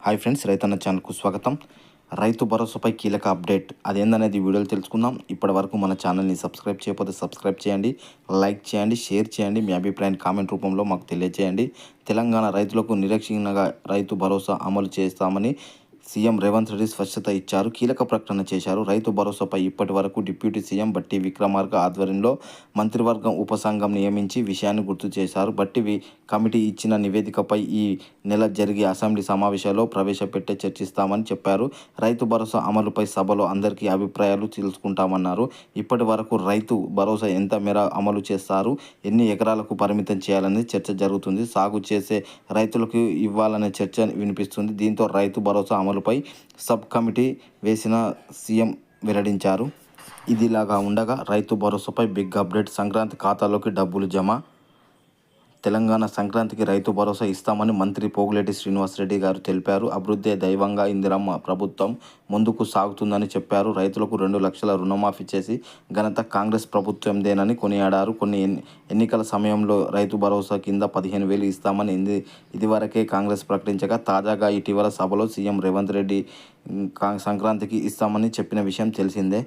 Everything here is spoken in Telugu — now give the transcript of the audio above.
హాయ్ ఫ్రెండ్స్ రైతన్న ఛానల్కు స్వాగతం. రైతు భరోసాపై కీలక అప్డేట్. అదేందనేది వీడియోలు తెలుసుకుందాం. ఇప్పటి వరకు మన ఛానల్ని సబ్స్క్రైబ్ చేయకపోతే సబ్స్క్రైబ్ చేయండి లైక్ చేయండి షేర్ చేయండి మీ అభిప్రాయాన్ని కామెంట్ రూపంలో మాకు తెలియజేయండి. తెలంగాణ రైతులకు నిరీక్షణగా రైతు భరోసా అమలు చేస్తామని సీఎం రేవంత్ రెడ్డి స్పష్టత ఇచ్చారు కీలక ప్రకటన చేశారు. రైతు భరోసాపై ఇప్పటి వరకు డిప్యూటీ సీఎం బట్టి విక్రమార్క ఆధ్వర్యంలో మంత్రివర్గం ఉపసంఘం నియమించి విషయాన్ని గుర్తు చేశారు. బట్టి కమిటీ ఇచ్చిన నివేదికపై ఈ నెల జరిగే అసెంబ్లీ సమావేశాల్లో ప్రవేశపెట్టే చర్చిస్తామని చెప్పారు. రైతు భరోసా అమలుపై సభలో అందరికీ అభిప్రాయాలు తెలుసుకుంటామన్నారు. ఇప్పటి వరకు రైతు భరోసా ఎంత మేర అమలు చేస్తారు ఎన్ని ఎకరాలకు పరిమితం చేయాలనేది చర్చ జరుగుతుంది. సాగు చేసే రైతులకు ఇవ్వాలనే చర్చ వినిపిస్తుంది. దీంతో రైతు భరోసా అమలు అమలుపై సబ్ కమిటీ వేసిన సీఎం వెల్లడించారు. ఇదిలాగా ఉండగా రైతు భరోసాపై బిగ్ అప్డేట్ సంక్రాంతి ఖాతాలోకి డబ్బులు జమ తెలంగాణ సంక్రాంతికి రైతు భరోసా ఇస్తామని మంత్రి పోగులేటి శ్రీనివాసరెడ్డి గారు తెలిపారు. అభివృద్ధి దైవంగా ఇందిరమ్మ ప్రభుత్వం ముందుకు సాగుతుందని చెప్పారు. రైతులకు రెండు లక్షల రుణమాఫీ చేసి ఘనత కాంగ్రెస్ ప్రభుత్వందేనని కొనియాడారు. కొన్ని ఎన్ని- ఎన్నికల సమయంలో రైతు భరోసా కింద పదిహేను వేలు ఇస్తామని ఇది ఇదివరకే కాంగ్రెస్ ప్రకటించగా తాజాగా ఇటీవల సభలో సీఎం రేవంత్ రెడ్డి కా- సంక్రాంతికి ఇస్తామని చెప్పిన విషయం తెలిసిందే.